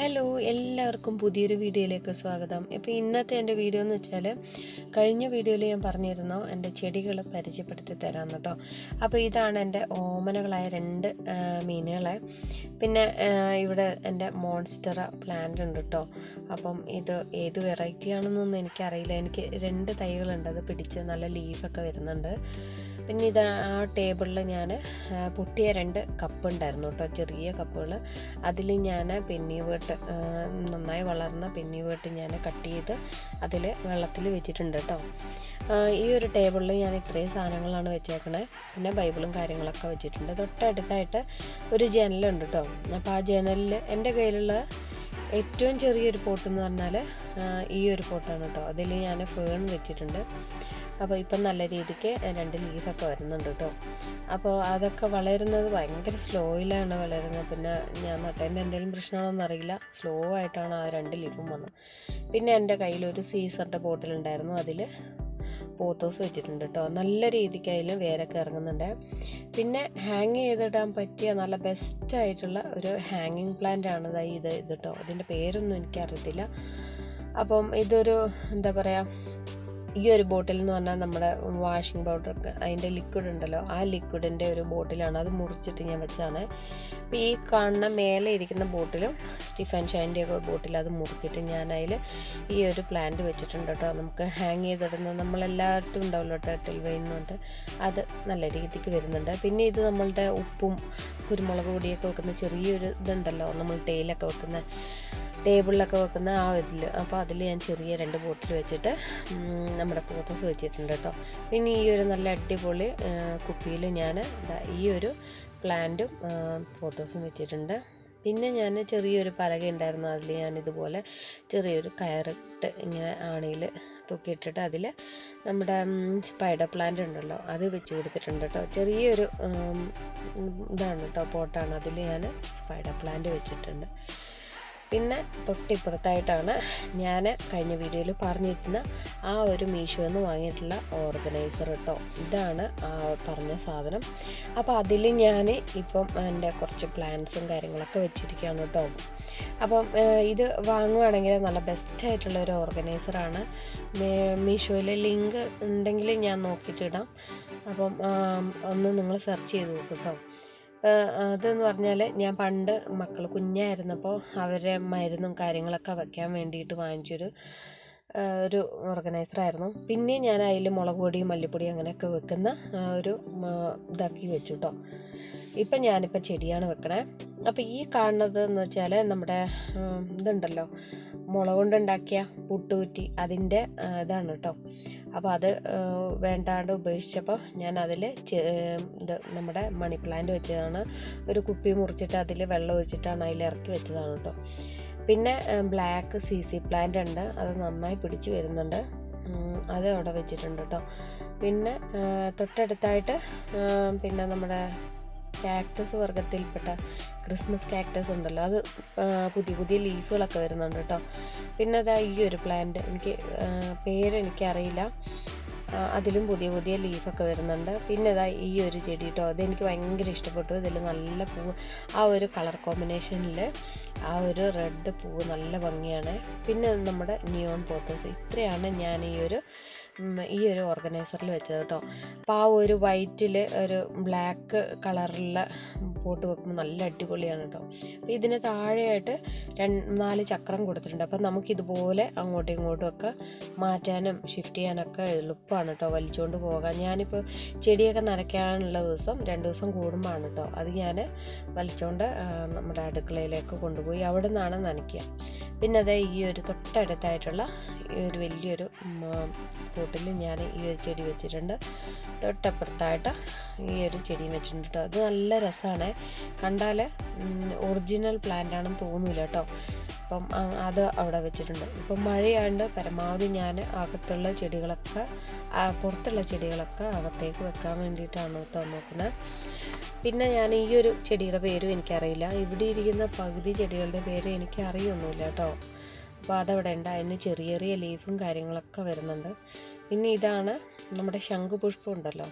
Hello എല്ലാവർക്കും പുതിയൊരു വീഡിയോയിലേക്ക് സ്വാഗതം. ഇപ്പോൾ ഇന്നത്തെ എന്റെ വീഡിയോ എന്ന് വെച്ചാൽ കഴിഞ്ഞ വീഡിയോയിൽ ഞാൻ പറഞ്ഞിരുന്നു എന്റെ ചെടികൾ പരിചയപ്പെടുത്തി തരാമെന്ന് കേട്ടോ അപ്പോൾ ഇതാണ് എന്റെ ഓമനകളായ രണ്ട് മീനുകളെ. പിന്നെ ഇവിടെ എന്റെ മോൺസ്റ്റർ പ്ലാന്റ് ഉണ്ട് കേട്ടോ അപ്പം ഇത് ഏത് വെറൈറ്റി ആണെന്നൊന്നും എനിക്കറിയില്ല. എനിക്ക് രണ്ട് തൈകളുണ്ട് അത് പിടിച്ച് നല്ല ലീഫൊക്കെ വരുന്നുണ്ട്. പിന്നെ ഇത് ആ ടേബിളിൽ ഞാൻ പൊട്ടിയ രണ്ട് കപ്പ് ഉണ്ടായിരുന്നു കേട്ടോ ചെറിയ കപ്പുകൾ അതിൽ ഞാൻ പെന്നിവേട്ട് നന്നായി വളർന്ന പെന്നിവേട്ട് ഞാൻ കട്ട് ചെയ്ത് അതിൽ വെള്ളത്തിൽ വെച്ചിട്ടുണ്ട് കേട്ടോ. ഈ ഒരു ടേബിളിൽ ഞാൻ ഇത്രയും സാധനങ്ങളാണ് വെച്ചേക്കണേ. പിന്നെ ബൈബിളും കാര്യങ്ങളൊക്കെ വെച്ചിട്ടുണ്ട്. തൊട്ടടുത്തായിട്ട് ഒരു ജനലുണ്ട് കേട്ടോ. അപ്പോൾ ആ ജനലിൽ എന്റെ കയ്യിലുള്ള ഏറ്റവും ചെറിയൊരു പോട്ട് എന്ന് പറഞ്ഞാൽ ഈ ഒരു പോട്ടാണ് കേട്ടോ. അതിൽ ഞാൻ ഫേൺ വെച്ചിട്ടുണ്ട്. അപ്പോൾ ഇപ്പം നല്ല രീതിക്ക് രണ്ട് ലീഫൊക്കെ വരുന്നുണ്ട് കേട്ടോ. അപ്പോൾ അതൊക്കെ വളരുന്നത് ഭയങ്കര സ്ലോയിലാണ് വളരുന്നത്. പിന്നെ ഞാൻ നട്ടതിന്റെ എന്തെങ്കിലും പ്രശ്നമാണോന്ന് അറിയില്ല. സ്ലോ ആയിട്ടാണ് ആ രണ്ട് ലീഫും വന്നത്. പിന്നെ എന്റെ കയ്യിലൊരു സീസറിന്റെ ബോട്ടിലുണ്ടായിരുന്നു അതിൽ പോത്തോസ് വെച്ചിട്ടുണ്ട് കേട്ടോ. നല്ല രീതിക്ക് അതിൽ വേരൊക്കെ ഇറങ്ങുന്നുണ്ട്. പിന്നെ ഹാങ് ചെയ്തിടാൻ പറ്റിയ നല്ല ബെസ്റ്റ് ആയിട്ടുള്ള ഒരു ഹാങ്ങിങ് പ്ലാന്റ് ആണ് ഇതായി ഇത് ഇത് കേട്ടോ. ഇതിന്റെ പേരൊന്നും എനിക്കറിയത്തില്ല. അപ്പം ഇതൊരു എന്താ പറയുക ഈ ഒരു ബോട്ടിൽ എന്ന് പറഞ്ഞാൽ നമ്മുടെ വാഷിംഗ് പൗഡർ അതിന്റെ ലിക്വിഡ് ഉണ്ടല്ലോ ആ ലിക്വിഡിന്റെ ഒരു ബോട്ടിലാണ്. അത് മുറിച്ചിട്ട് ഞാൻ വെച്ചാണ്. അപ്പോൾ ഈ കാണുന്ന മേലെ ഇരിക്കുന്ന ബോട്ടിലും സ്റ്റിഫൻ ഷൈന്റെ ഒക്കെ ബോട്ടിൽ അത് മുറിച്ചിട്ട് ഞാൻ അതിൽ ഈ ഒരു പ്ലാന്റ് വെച്ചിട്ടുണ്ട് കേട്ടോ. നമുക്ക് ഹാങ് ചെയ്തിടുന്ന നമ്മളെല്ലായിടത്തും ഉണ്ടാവുമല്ലോ ടേട്ടിൽ വെയിനുണ്ട് അത് നല്ല രീതിക്ക് വരുന്നുണ്ട്. പിന്നെ ഇത് നമ്മളുടെ ഉപ്പും കുരുമുളക് പൊടിയൊക്കെ വെക്കുന്ന ചെറിയൊരു ഇതുണ്ടല്ലോ നമ്മൾ തേയിലൊക്കെ വെക്കുന്ന ടേബിളിലൊക്കെ വെക്കുന്ന ആ ഇതിൽ അപ്പോൾ അതിൽ ഞാൻ ചെറിയ രണ്ട് ബോട്ടിൽ വെച്ചിട്ട് നമ്മുടെ പോത്തോസ് വെച്ചിട്ടുണ്ട് കേട്ടോ പിന്നെ ഈ ഒരു നല്ല അടിപൊളി കുപ്പിയിൽ ഞാൻ ഈ ഒരു പ്ലാന്റും പോത്തോസും വെച്ചിട്ടുണ്ട്. പിന്നെ ഞാൻ ചെറിയൊരു പലക ഉണ്ടായിരുന്നു. അതിൽ ഞാൻ ഇതുപോലെ ചെറിയൊരു കയറിട്ട് ഇങ്ങനെ ആണിയിൽ തൂക്കിയിട്ടിട്ട് അതിൽ നമ്മുടെ സ്പൈഡർ പ്ലാന്റ് ഉണ്ടല്ലോ അത് വെച്ച് കൊടുത്തിട്ടുണ്ട് കേട്ടോ ചെറിയൊരു ഇതാണ് കേട്ടോ പോട്ടാണ്. അതിൽ ഞാൻ സ്പൈഡർ പ്ലാന്റ് വെച്ചിട്ടുണ്ട്. പിന്നെ തൊട്ടിപ്പുറത്തായിട്ടാണ് ഞാൻ കഴിഞ്ഞ വീഡിയോയിൽ പറഞ്ഞിരുന്ന ആ ഒരു മീഷോ എന്ന് വാങ്ങിയിട്ടുള്ള ഓർഗനൈസർ കേട്ടോ ഇതാണ് ആ പറഞ്ഞ സാധനം. അപ്പോൾ അതിൽ ഞാൻ ഇപ്പം എന്റെ കുറച്ച് പ്ലാൻസും കാര്യങ്ങളൊക്കെ വെച്ചിരിക്കുകയാണ് കേട്ടോ അപ്പം ഇത് വാങ്ങുവാണെങ്കിൽ നല്ല ബെസ്റ്റ് ആയിട്ടുള്ള ഒരു ഓർഗനൈസറാണ് മീഷോയിലെ ലിങ്ക് ഉണ്ടെങ്കിൽ ഞാൻ നോക്കിയിട്ട് ഇടാം. അപ്പം ഒന്ന് നിങ്ങൾ സെർച്ച് ചെയ്ത് നോക്കും കേട്ടോ അതെന്ന് പറഞ്ഞാൽ ഞാൻ പണ്ട് മക്കൾ കുഞ്ഞായിരുന്നപ്പോൾ അവരെ മരുന്നും കാര്യങ്ങളൊക്കെ വയ്ക്കാൻ വേണ്ടിയിട്ട് വാങ്ങിച്ചൊരു ഒരു ഓർഗനൈസർ ആയിരുന്നു. പിന്നെ ഞാൻ അതിൽ മുളക് പൊടിയും മല്ലിപ്പൊടിയും അങ്ങനെയൊക്കെ വെക്കുന്ന ഒരു ഇതാക്കി വെച്ചു കേട്ടോ ഇപ്പം ഞാനിപ്പോൾ ചെടിയാണ് വെക്കണേ. അപ്പോൾ ഈ കാണുന്നത് എന്ന് വെച്ചാൽ നമ്മുടെ ഇതുണ്ടല്ലോ. മുളക് കൊണ്ടുണ്ടാക്കിയ പുട്ടുകുറ്റി അതിന്റെ ഇതാണ് കേട്ടോ അപ്പോൾ അത് വേണ്ടാണ്ട് ഉപേക്ഷിച്ചപ്പോൾ ഞാൻ അതിൽ ഇത് നമ്മുടെ മണി പ്ലാന്റ് വെച്ചതാണ്. ഒരു കുപ്പി മുറിച്ചിട്ട് അതിൽ വെള്ളം ഒഴിച്ചിട്ടാണ് അതിൽ ഇറക്കി വെച്ചതാണ് കേട്ടോ പിന്നെ ബ്ലാക്ക് സി സി പ്ലാന്റ് ഉണ്ട്. അത് നന്നായി പിടിച്ച് വരുന്നുണ്ട്. അത് അവിടെ വെച്ചിട്ടുണ്ട് കേട്ടോ പിന്നെ തൊട്ടടുത്തായിട്ട് പിന്നെ നമ്മുടെ കാക്ടസ് വർഗത്തിൽപ്പെട്ട ക്രിസ്മസ് കാക്ടസ് ഉണ്ടല്ലോ. അത് പുതിയ പുതിയ ലീഫുകളൊക്കെ വരുന്നുണ്ട് കേട്ടോ പിന്നെ അതാ ഈ ഒരു പ്ലാന്റ് എനിക്ക് പേരെനിക്കറിയില്ല അതിലും പുതിയ പുതിയ ലീഫൊക്കെ വരുന്നുണ്ട്. പിന്നെ ഇതാ ഈ ഒരു ചെടി കേട്ടോ അതെനിക്ക് ഭയങ്കര ഇഷ്ടപ്പെട്ടു. ഇതിൽ നല്ല പൂവ് ആ ഒരു കളർ കോമ്പിനേഷനിൽ ആ ഒരു റെഡ് പൂവ് നല്ല ഭംഗിയാണ്. പിന്നെ നമ്മുടെ നിയോൺ പോത്തോസ്. ഇത്രയാണ് ഞാൻ ഈ ഒരു ഈ ഒരു ഓർഗനൈസറിൽ വെച്ചത് കേട്ടോ. അപ്പോൾ ആ ഒരു വൈറ്റിൽ ഒരു ബ്ലാക്ക് കളറിലുള്ള പോട്ട് വെക്കുമ്പോൾ നല്ല അടിപൊളിയാണ് കേട്ടോ. അപ്പോൾ ഇതിന് താഴെയായിട്ട് രണ്ട് നാല് ചക്രം കൊടുത്തിട്ടുണ്ട്. അപ്പോൾ നമുക്കിതുപോലെ അങ്ങോട്ടും ഇങ്ങോട്ടും ഒക്കെ മാറ്റാനും ഷിഫ്റ്റ് ചെയ്യാനൊക്കെ എളുപ്പമാണ് കേട്ടോ വലിച്ചുകൊണ്ട് പോകാൻ. ഞാനിപ്പോൾ ചെടിയൊക്കെ നനയ്ക്കാനുള്ള ദിവസം രണ്ട് ദിവസം കൂടുമ്പോഴാണ് കേട്ടോ. അത് ഞാൻ വലിച്ചുകൊണ്ട് നമ്മുടെ അടുക്കളയിലേക്ക് കൊണ്ടുപോയി അവിടെ നിന്നാണ് നനയ്ക്കുക. പിന്നെ അതേ ഈ ഒരു തൊട്ടടുത്തായിട്ടുള്ള ഈ ഒരു വലിയൊരു പോട്ടിൽ ഞാൻ ഈ ഒരു ചെടി വെച്ചിട്ടുണ്ട്. തൊട്ടപ്പുറത്തായിട്ട് ഈ ഒരു ചെടിയും വെച്ചിട്ടുണ്ട് കേട്ടോ. അത് നല്ല രസമാണ്. കണ്ടാൽ ഒറിജിനൽ പ്ലാന്റ് ആണെന്ന് തോന്നില്ല കേട്ടോ. അപ്പം അത് അവിടെ വെച്ചിട്ടുണ്ട്. ഇപ്പം മഴയാണ്ട് പരമാവധി ഞാൻ അകത്തുള്ള ചെടികളൊക്കെ പുറത്തുള്ള ചെടികളൊക്കെ അകത്തേക്ക് വെക്കാൻ വേണ്ടിയിട്ടാണ് കേട്ടോ നോക്കുന്നത്. പിന്നെ ഞാൻ ഈ ഒരു ചെടിയുടെ പേരും എനിക്കറിയില്ല. ഇവിടെ ഇരിക്കുന്ന പകുതി ചെടികളുടെ പേര് എനിക്ക് അറിയൊന്നുമില്ല കേട്ടോ. അപ്പോൾ അതവിടെ ഉണ്ട്. അതിന് ചെറിയ ചെറിയ ലീഫും കാര്യങ്ങളൊക്കെ വരുന്നുണ്ട്. പിന്നെ ഇതാണ് നമ്മുടെ ശംഖുപുഷ്പം ഉണ്ടല്ലോ.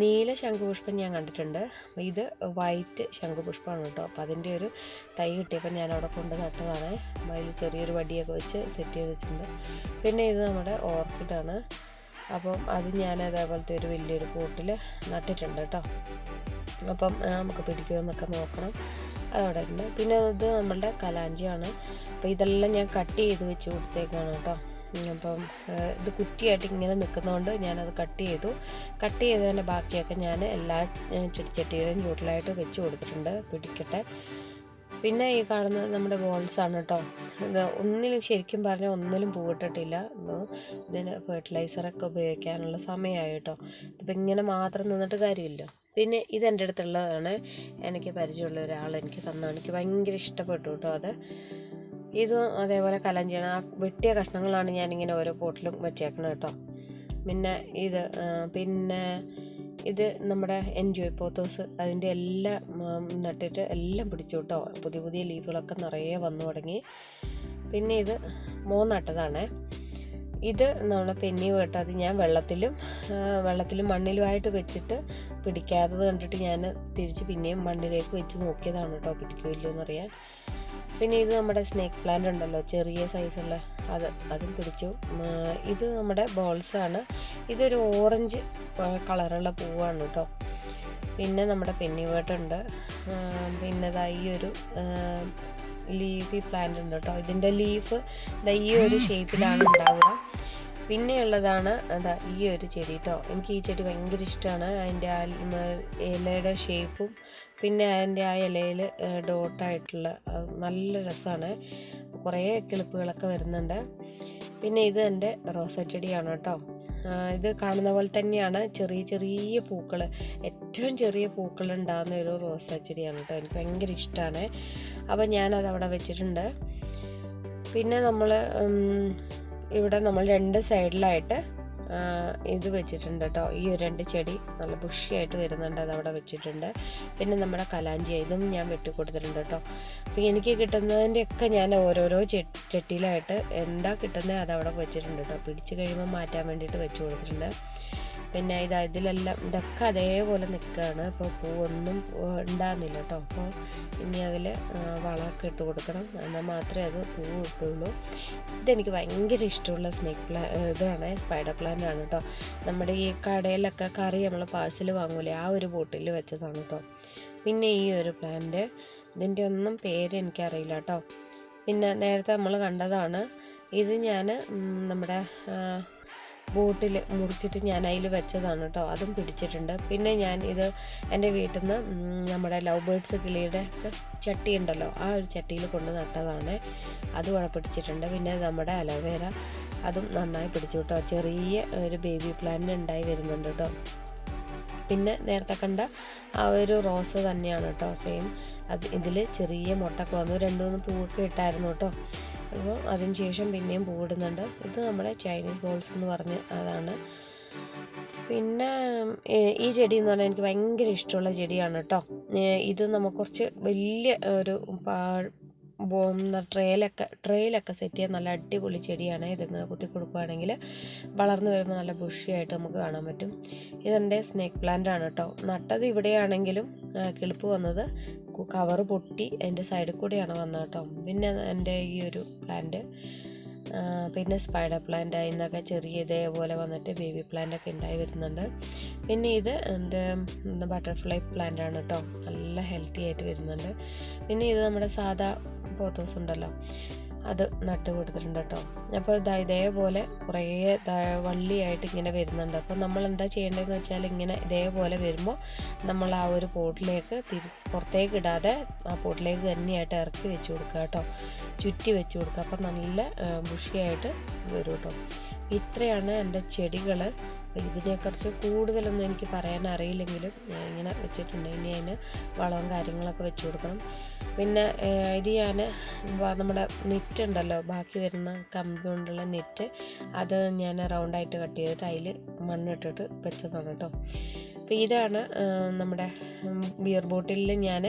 നീല ശംഖുപുഷ്പം ഞാൻ കണ്ടിട്ടുണ്ട്. ഇത് വൈറ്റ് ശംഖുപുഷ്പമാണ് കേട്ടോ. അപ്പോൾ അതിന്റെ ഒരു തൈ കിട്ടിയപ്പോൾ ഞാൻ അവിടെ കൊണ്ട് നട്ടതാണ്. അതിൽ ചെറിയൊരു വടിയൊക്കെ വെച്ച് സെറ്റ് ചെയ്ത് വെച്ചിട്ടുണ്ട്. പിന്നെ ഇത് നമ്മുടെ ഓർക്കിഡാണ് അപ്പം അത് ഞാൻ അതേപോലത്തെ ഒരു വലിയൊരു പോട്ടിൽ നട്ടിട്ടുണ്ട് കേട്ടോ. അപ്പം നമുക്ക് പിടിക്കുമെന്നൊക്കെ നോക്കണം. അതവിടെ ഉണ്ട്. പിന്നെ ഇത് നമ്മളുടെ കലാഞ്ചിയാണ്. അപ്പോൾ ഇതെല്ലാം ഞാൻ കട്ട് ചെയ്ത് വെച്ച് കൊടുത്തേക്കാണ് കേട്ടോ. അപ്പം ഇത് കുറ്റിയായിട്ട് ഇങ്ങനെ നിൽക്കുന്നതുകൊണ്ട് ഞാനത് കട്ട് ചെയ്തു. കട്ട് ചെയ്തതിന്റെ ബാക്കിയൊക്കെ ഞാൻ എല്ലാ ചെടിച്ചട്ടികളും ചൂട്ടിലായിട്ട് വെച്ച് കൊടുത്തിട്ടുണ്ട്. പിടിക്കട്ടെ. പിന്നെ ഈ കാണുന്നത് നമ്മുടെ ബോൾസ് ആണ് കേട്ടോ ഇത് ഒന്നിലും ശരിക്കും പറഞ്ഞാൽ ഒന്നിലും പൂവിട്ടിട്ടില്ല ഇത് ഇതിന് ഫെർട്ടിലൈസറൊക്കെ ഉപയോഗിക്കാനുള്ള സമയമായി കേട്ടോ അപ്പം ഇങ്ങനെ മാത്രം നിന്നിട്ട് കാര്യമില്ല. പിന്നെ ഇതെന്റെ അടുത്തുള്ളതാണ്. എനിക്ക് പരിചയമുള്ള ഒരാൾ എനിക്ക് തന്നു എനിക്ക് ഭയങ്കര ഇഷ്ടപ്പെട്ടു കേട്ടോ അത്. ഇതും അതേപോലെ കലഞ്ചിയാണ് ആ വെട്ടിയ കഷ്ണങ്ങളാണ് ഞാനിങ്ങനെ ഓരോ പോട്ടിലും വെച്ചേക്കുന്നത് കേട്ടോ. പിന്നെ ഇത് പിന്നെ ഇത് നമ്മുടെ എൻജോയ് പോത്തോസ് അതിന്റെ എല്ലാം നട്ടിട്ട് എല്ലാം പിടിച്ചു കേട്ടോ. പുതിയ പുതിയ ലീഫുകളൊക്കെ നിറയെ വന്നു തുടങ്ങി. പിന്നെ ഇത് മൂന്നട്ടതാണ് ഇത് നമ്മുടെ പെന്നി വേട്ട അത് ഞാൻ വെള്ളത്തിലും വെള്ളത്തിലും മണ്ണിലുമായിട്ട് വെച്ചിട്ട് പിടിക്കാത്തത് കണ്ടിട്ട് ഞാൻ തിരിച്ച് പിന്നെയും മണ്ണിലേക്ക് വെച്ച് നോക്കിയതാണ് കേട്ടോ പിടിക്കുമല്ലോ എന്നറിയാൻ. പിന്നെ ഇത് നമ്മുടെ സ്നേക്ക് പ്ലാന്റ് ഉണ്ടല്ലോ ചെറിയ സൈസുള്ള അത് അതും പിടിച്ചു. ഇത് നമ്മുടെ ബോൾസ് ആണ്. ഇതൊരു ഓറഞ്ച് കളറുള്ള പൂവാണ് കേട്ടോ. പിന്നെ നമ്മുടെ പിന്നെ ദാ ഈ ഒരു ലീഫി പ്ലാന്റ് ഉണ്ട് കേട്ടോ. ഇതിന്റെ ലീഫ് ഈ ഒരു ഷേപ്പിലാണ് ഉണ്ടാവുക. പിന്നെയുള്ളതാണ് അതാ ഈ ഒരു ചെടി കേട്ടോ എനിക്ക് ഈ ചെടി ഭയങ്കര ഇഷ്ടമാണ് അതിന്റെ ആ ഇലയുടെ ഷേപ്പും പിന്നെ അതിന്റെ ആ ഇലയിൽ ഡോട്ടായിട്ടുള്ള നല്ല രസമാണ് കുറേ കിളിപ്പുകളൊക്കെ വരുന്നുണ്ട്. പിന്നെ ഇത് എന്റെ റോസ ചെടിയാണ് കേട്ടോ ഇത് കാണുന്ന പോലെ തന്നെയാണ്. ചെറിയ ചെറിയ പൂക്കൾ ഏറ്റവും ചെറിയ പൂക്കൾ ഉണ്ടാകുന്ന ഒരു റോസ ചെടിയാണ് കേട്ടോ എനിക്ക് ഭയങ്കര ഇഷ്ടമാണ് അപ്പോൾ ഞാനത് അവിടെ വെച്ചിട്ടുണ്ട്. പിന്നെ നമ്മൾ ഇവിടെ നമ്മൾ രണ്ട് സൈഡിലായിട്ട് ഇത് വെച്ചിട്ടുണ്ട് കേട്ടോ ഈ ഒരു രണ്ട് ചെടി നല്ല ബുഷിയായിട്ട് വരുന്നുണ്ട് അത് അവിടെ വെച്ചിട്ടുണ്ട്. പിന്നെ നമ്മുടെ കലാഞ്ചി ഇതും ഞാൻ വെട്ടിക്കൊടുത്തിട്ടുണ്ട് കേട്ടോ അപ്പോൾ എനിക്ക് കിട്ടുന്നതിന്റെയൊക്കെ ഞാൻ ഓരോരോ ചെട്ടിയിലായിട്ട് എന്താ കിട്ടുന്നത് അത് അവിടെ വെച്ചിട്ടുണ്ട് കേട്ടോ പിടിച്ച് കഴിയുമ്പോൾ മാറ്റാൻ വേണ്ടിയിട്ട് വെച്ച് കൊടുത്തിട്ടുണ്ട്. പിന്നെ ഇതാ ഇതിലെല്ലാം ഇതൊക്കെ അതേപോലെ നിൽക്കുകയാണ് അപ്പോൾ പൂവൊന്നും ഉണ്ടാകുന്നില്ല കേട്ടോ അപ്പോൾ ഇനി അതിൽ വളമൊക്കെ ഇട്ട് കൊടുക്കണം. എന്നാൽ മാത്രമേ അത് പൂവ് കിട്ടുള്ളൂ. ഇതെനിക്ക് ഭയങ്കര ഇഷ്ടമുള്ള സ്നേക്ക് പ്ലാ ഇതാണ്. സ്പൈഡർ പ്ലാന്റ് ആണ് കേട്ടോ നമ്മുടെ ഈ കടയിലൊക്കെ കറി നമ്മൾ പാഴ്സൽ വാങ്ങൂലേ ആ ഒരു ബോട്ടിൽ വെച്ചതാണ് കേട്ടോ പിന്നെ ഈ ഒരു പ്ലാന്റ് ഇതിന്റെ ഒന്നും പേര് എനിക്കറിയില്ല കേട്ടോ പിന്നെ നേരത്തെ നമ്മൾ കണ്ടതാണ്. ഇത് ഞാൻ നമ്മുടെ ബോട്ടിൽ മുറിച്ചിട്ട് ഞാൻ അതിൽ വെച്ചതാണ് കേട്ടോ അതും പിടിച്ചിട്ടുണ്ട്. പിന്നെ ഞാൻ ഇത് എന്റെ വീട്ടിൽ നിന്ന് നമ്മുടെ ലവ് ബേർഡ്സ് കിളിയുടെ ഒക്കെ ചട്ടി ഉണ്ടല്ലോ ആ ഒരു ചട്ടിയിൽ കൊണ്ട് നട്ടതാണ്. അത് പിടിച്ചിട്ടുണ്ട്. പിന്നെ നമ്മുടെ അലോവേര അതും നന്നായി പിടിച്ചു കേട്ടോ ചെറിയ ഒരു ബേബി പ്ലാന്റ് ഉണ്ടായി വരുന്നുണ്ട് കേട്ടോ പിന്നെ നേരത്തെ കണ്ട ആ ഒരു റോസ് തന്നെയാണ് കേട്ടോ സെയിം അത് ഇതിൽ ചെറിയ മുട്ടൊക്കെ വന്നു. രണ്ടു മൂന്ന് പൂവൊക്കെ ഇട്ടായിരുന്നു കേട്ടോ അപ്പോൾ അതിന് ശേഷം പിന്നെയും പൂവിടുന്നുണ്ട്. ഇത് നമ്മുടെ ചൈനീസ് ബോൾസ് എന്ന് പറഞ്ഞ് അതാണ്. പിന്നെ ഈ ചെടി എന്ന് പറഞ്ഞാൽ എനിക്ക് ഭയങ്കര ഇഷ്ടമുള്ള ചെടിയാണ് കേട്ടോ. ഇത് നമുക്ക് കുറച്ച് വലിയ ഒരു ട്രെയിലൊക്കെ ട്രേയിലൊക്കെ സെറ്റ് ചെയ്യാൻ നല്ല അടിപൊളി ചെടിയാണ്. ഇതിങ്ങനെ കുത്തി കൊടുക്കുകയാണെങ്കിൽ വളർന്നു വരുമ്പോൾ നല്ല ബുഷിയായിട്ട് നമുക്ക് കാണാൻ പറ്റും. ഇതെന്റെ സ്നേക്ക് പ്ലാന്റ് ആണ് കേട്ടോ. നട്ടത് ഇവിടെയാണെങ്കിലും കിളിപ്പ് വന്നത്. കവറ് പൊട്ടി അതിന്റെ സൈഡിൽ കൂടെയാണ് വന്നത് കേട്ടോ. പിന്നെ എന്റെ ഈ ഒരു പ്ലാന്റ് പിന്നെ സ്പൈഡർ പ്ലാന്റ് അതിന്നൊക്കെ ചെറിയ ഇതേപോലെ വന്നിട്ട് ബേബി പ്ലാന്റ് ഒക്കെ ഉണ്ടായി വരുന്നുണ്ട്. പിന്നെ ഇത് എന്റെ ബട്ടർഫ്ലൈ പ്ലാന്റ് ആണ് കേട്ടോ. നല്ല ഹെൽത്തി ആയിട്ട് വരുന്നുണ്ട്. പിന്നെ ഇത് നമ്മുടെ സാധാ പോത്തോസ് ഉണ്ടല്ലോ. അത് നട്ട് കൊടുത്തിട്ടുണ്ട് കേട്ടോ. അപ്പോൾ ഇതാ ഇതേപോലെ കുറേ വള്ളിയായിട്ട് ഇങ്ങനെ വരുന്നുണ്ട്. അപ്പോൾ നമ്മൾ എന്താ ചെയ്യേണ്ടതെന്ന് വെച്ചാൽ ഇങ്ങനെ ഇതേപോലെ വരുമ്പോൾ നമ്മൾ ആ ഒരു പോട്ടിലേക്ക് തിരി പുറത്തേക്ക് ഇടാതെ ആ പോട്ടിലേക്ക് തന്നെയായിട്ട് ഇറക്കി വെച്ച് കൊടുക്കുക കേട്ടോ. ചുറ്റി വെച്ച് കൊടുക്കുക. അപ്പം നല്ല ബുഷിയായിട്ട് വരും കേട്ടോ. ഇത്രയാണ് എന്റെ ചെടികൾ ഇതിനെക്കുറിച്ച് കൂടുതലൊന്നും എനിക്ക് പറയാൻ അറിയില്ലെങ്കിലും ഞാൻ ഇങ്ങനെ വെച്ചിട്ടുണ്ട്. ഇനി അതിന് വളവും കാര്യങ്ങളൊക്കെ വെച്ച് കൊടുക്കണം. പിന്നെ ഇത് ഞാൻ നമ്മുടെ നെറ്റ് ഉണ്ടല്ലോ. ബാക്കി വരുന്ന കമ്പി കൊണ്ടുള്ള നെറ്റ് അത് ഞാൻ റൗണ്ടായിട്ട് കട്ട് ചെയ്തിട്ട് അതിൽ മണ്ണിട്ടിട്ട് വെച്ചതാണ് കേട്ടോ. അപ്പോൾ ഇതാണ് നമ്മുടെ ബിയർ ബോട്ടിലിൽ ഞാൻ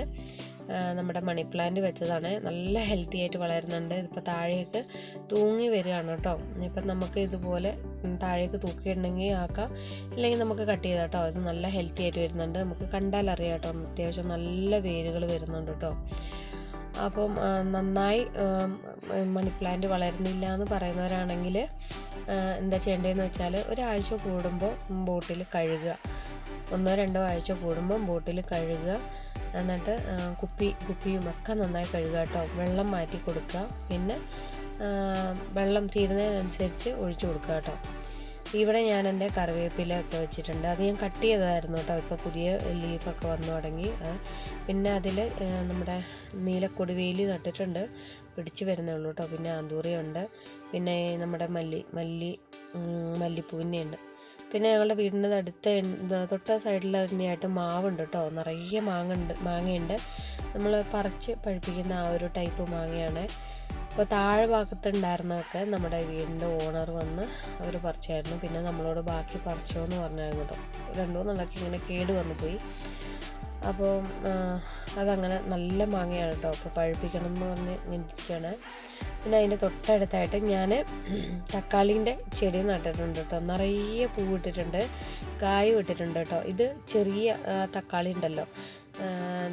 നമ്മുടെ മണി പ്ലാന്റ് വെച്ചതാണ്. നല്ല ഹെൽത്തി ആയിട്ട് വളരുന്നുണ്ട്. ഇതിപ്പോൾ താഴേക്ക് തൂങ്ങി വരികയാണ് കേട്ടോ. ഇപ്പം നമുക്ക് ഇതുപോലെ താഴേക്ക് തൂക്കിയിടണമെങ്കിൽ ആക്കാം. ഇല്ലെങ്കിൽ നമുക്ക് കട്ട് ചെയ്താൽ കേട്ടോ. ഇത് നല്ല ഹെൽത്തി ആയിട്ട് വരുന്നുണ്ട്. നമുക്ക് കണ്ടാൽ അറിയാം കേട്ടോ. അത്യാവശ്യം നല്ല വേരുകൾ വരുന്നുണ്ട് കേട്ടോ. അപ്പം നന്നായി മണി പ്ലാന്റ് വളരുന്നില്ല എന്ന് പറയുന്നവരാണെങ്കിൽ എന്താ ചെയ്യേണ്ടതെന്ന് വെച്ചാൽ ഒരാഴ്ച കൂടുമ്പോൾ ബോട്ടിൽ കഴുകുക. ഒന്നോ രണ്ടോ ആഴ്ച കൂടുമ്പം ബോട്ടിൽ കഴുകുക. എന്നിട്ട് കുപ്പി കുപ്പിയും ഒക്കെ നന്നായി കഴുകുക കേട്ടോ. വെള്ളം മാറ്റി കൊടുക്കുക. പിന്നെ വെള്ളം തീരുന്നതിനനുസരിച്ച് ഒഴിച്ചു കൊടുക്കുക കേട്ടോ. ഇവിടെ ഞാൻ എന്റെ കറിവേപ്പില ഒക്കെ വെച്ചിട്ടുണ്ട്. അത് ഞാൻ കട്ട് ചെയ്തതായിരുന്നു കേട്ടോ. ഇപ്പോൾ പുതിയ ലീഫൊക്കെ വന്നു തുടങ്ങി. പിന്നെ അതിൽ നമ്മുടെ നീലക്കൊടിവേലി നട്ടിട്ടുണ്ട്. പിടിച്ചു വരുന്നേ ഉള്ളൂ കേട്ടോ. പിന്നെ ആന്തൂറിയുണ്ട്. പിന്നെ നമ്മുടെ മല്ലി മല്ലി ഉണ്ട് പിന്നെ ഞങ്ങളുടെ വീടിന്റെ അടുത്ത തൊട്ട സൈഡിൽ തന്നെയായിട്ട് മാവുണ്ട് കേട്ടോ നിറയെ മാങ്ങുണ്ട് മാങ്ങയുണ്ട്. നമ്മൾ പറിച്ച് പഴുപ്പിക്കുന്ന ആ ഒരു ടൈപ്പ് മാങ്ങയാണ്. അപ്പോൾ താഴെ ഭാഗത്തുണ്ടായിരുന്നതൊക്കെ നമ്മുടെ വീടിന്റെ ഓണർ വന്ന് അവർ പറിച്ചായിരുന്നു. പിന്നെ നമ്മളോട് ബാക്കി പറിച്ചോ എന്ന് പറഞ്ഞായിരുന്നു കേട്ടോ രണ്ടു മൂന്നെണ്ണൊക്കെ ഇങ്ങനെ കേട് വന്നു പോയി. അപ്പോൾ അതങ്ങനെ നല്ല മാങ്ങയാണ് കേട്ടോ അപ്പോൾ പഴുപ്പിക്കണം എന്ന് പറഞ്ഞ് ഇരിക്കുകയാണ് പിന്നെ അതിന്റെ തൊട്ടടുത്തായിട്ട് ഞാൻ തക്കാളീന്റെ ചെടി നട്ടിട്ടുണ്ട് കേട്ടോ നിറയെ പൂവിട്ടിട്ടുണ്ട് കായ് വിട്ടിട്ടുണ്ട് കേട്ടോ ഇത് ചെറിയ തക്കാളി ഉണ്ടല്ലോ.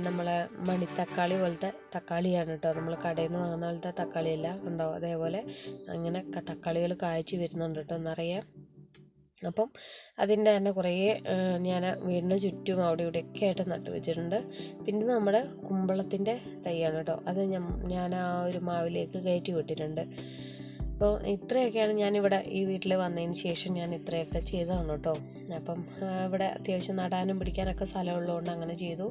നമ്മളെ മണിത്തക്കാളി പോലത്തെ തക്കാളിയാണ് കേട്ടോ നമ്മൾ കടയിൽ നിന്ന് വാങ്ങുന്ന പോലത്തെ തക്കാളിയല്ല ഉണ്ടോ അതേപോലെ. അങ്ങനെ തക്കാളികൾ കായ്ച്ച് വരുന്നുണ്ട് കേട്ടോ നിറയെ. അപ്പം അതിന്റെ തന്നെ കുറേ ഞാൻ വീടിന് ചുറ്റും അവിടെ ഇവിടെയൊക്കെ ആയിട്ട് നട്ടു വെച്ചിട്ടുണ്ട് പിന്നെ നമ്മുടെ കുമ്പളത്തിന്റെ തൈയാണ് കേട്ടോ. അത് ഞാൻ ആ ഒരു മാവിലേക്ക് കയറ്റി വിട്ടിട്ടുണ്ട്. അപ്പോൾ ഇത്രയൊക്കെയാണ് ഞാനിവിടെ ഈ വീട്ടിൽ വന്നതിന് ശേഷം ഞാൻ ഇത്രയൊക്കെ ചെയ്തതാണ് കേട്ടോ. അപ്പം ഇവിടെ അത്യാവശ്യം നടാനും പിടിക്കാനൊക്കെ സ്ഥലമുള്ളതുകൊണ്ട് അങ്ങനെ ചെയ്തു.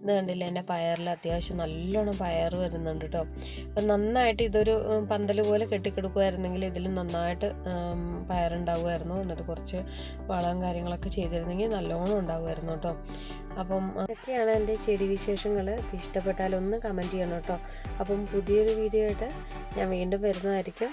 ഇത് കണ്ടില്ല എന്റെ പയറിൽ അത്യാവശ്യം നല്ലോണം പയർ വരുന്നുണ്ട് കേട്ടോ. അപ്പം നന്നായിട്ട് ഇതൊരു പന്തൽ പോലെ കെട്ടിക്കിടക്കുമായിരുന്നെങ്കിൽ ഇതിൽ നന്നായിട്ട് പയറുണ്ടാവുമായിരുന്നു. എന്നിട്ട് കുറച്ച് വളം കാര്യങ്ങളൊക്കെ ചെയ്തിരുന്നെങ്കിൽ നല്ലോണം ഉണ്ടാവുമായിരുന്നു കേട്ടോ. അപ്പം അതൊക്കെയാണ് എന്റെ ചെടി വിശേഷങ്ങൾ ഇഷ്ടപ്പെട്ടാൽ ഒന്ന് കമന്റ് ചെയ്യണം കേട്ടോ. അപ്പം പുതിയൊരു വീഡിയോ ആയിട്ട് ഞാൻ വീണ്ടും വരുന്നതായിരിക്കും.